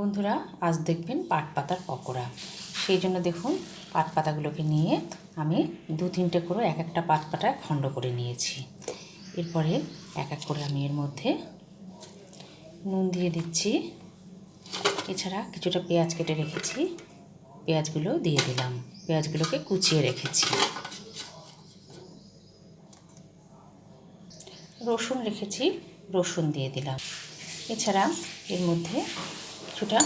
বন্ধুরা, আজ দেখবেন পাট পাতার পকোড়া। সেই জন্য দেখুন পাট পাতাগুলোকে নিয়ে আমি দু তিনটে করে এক একটা পাট পাতা খণ্ড করে নিয়েছি। এরপরে এক এক করে আমি এর মধ্যে নুন দিয়ে দিচ্ছি। এছাড়া কিছুটা পেঁয়াজ কেটে রেখেছি। পেঁয়াজগুলো দিয়ে দিলাম। পেঁয়াজগুলোকে কুচিয়ে রেখেছি। রসুন রেখেছি, রসুন দিয়ে দিলাম। এছাড়া এর মধ্যে কিছুটা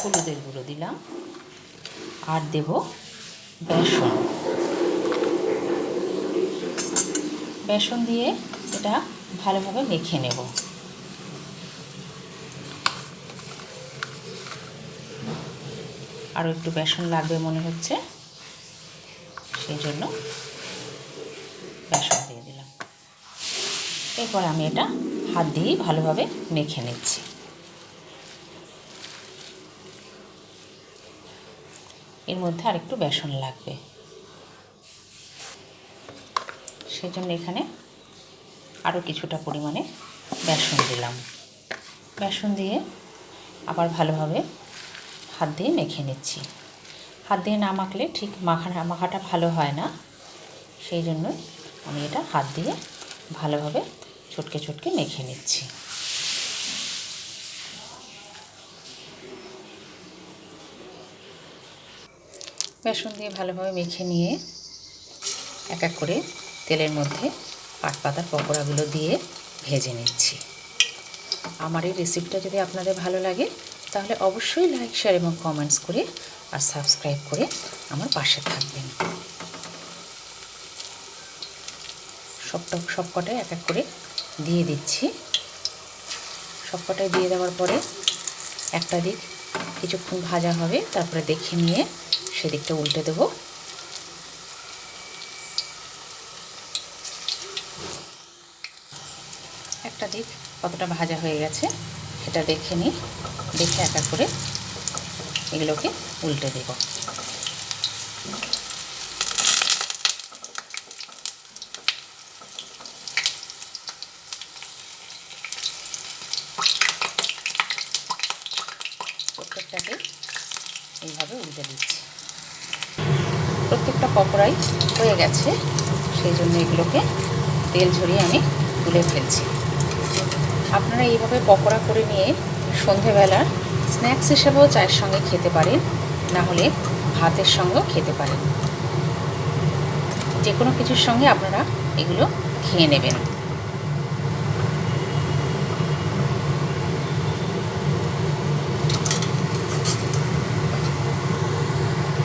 হলুদের গুঁড়ো দিলাম। আর দেব বেসন। বেসন দিয়ে এটা ভালোভাবে মেখে নেব। আরও একটু বেসন লাগবে মনে হচ্ছে। সেই জন্য বেসন দিয়ে দিলাম। এরপর আমি এটা হাত দিয়েই ভালোভাবে মেখে নিচ্ছি। এর মধ্যে আরেকটু বেসন লাগবে। সেই জন্য এখানে আরও কিছুটা পরিমাণে বেসন দিলাম। বেসন দিয়ে আবার ভালোভাবে হাত দিয়ে মেখে নিচ্ছি। হাত দিয়ে না মাখলে ঠিক মাখা, মাখাটা ভালো হয় না। সেই জন্যই আমি এটা হাত দিয়ে ভালোভাবে চটকে চটকে মেখে নিচ্ছি। বেসন দিয়ে ভালোভাবে মেখে নিয়ে এক এক করে তেলের মধ্যে পাট পাতার পকোড়াগুলো দিয়ে ভেজে নিচ্ছি। আমার এই রেসিপিটা যদি আপনাদের ভালো লাগে, তাহলে অবশ্যই লাইক শেয়ার এবং কমেন্টস করে আর সাবস্ক্রাইব করে আমার পাশে থাকবেন। সবটা, সবকটাই এক এক করে দিয়ে দিচ্ছি। সবকটাই দিয়ে দেওয়ার পরে একটা দিক কিছুক্ষণ ভাজা হবে, তারপরে দেখে নিয়ে সেদিকটা উল্টে দেব। একটা দিক কতটা ভাজা হয়ে গেছে, সেটা দেখে নিই। দেখে একা করে এগুলোকে উল্টে দেব। প্রত্যেকটাকে এইভাবে উল্টে দিচ্ছি। প্রত্যেকটা পকোড়াই হয়ে গেছে, সেই জন্য এগুলোকে তেল ঝরিয়ে আমি তুলে ফেলছি। আপনারা এইভাবে পকোড়া করে নিয়ে সন্ধেবেলার স্ন্যাক্স হিসেবেও চায়ের সঙ্গে খেতে পারেন, না হলে ভাতের সঙ্গেও খেতে পারেন। যে কোনো কিছুর সঙ্গে আপনারা এগুলো খেয়ে নেবেন।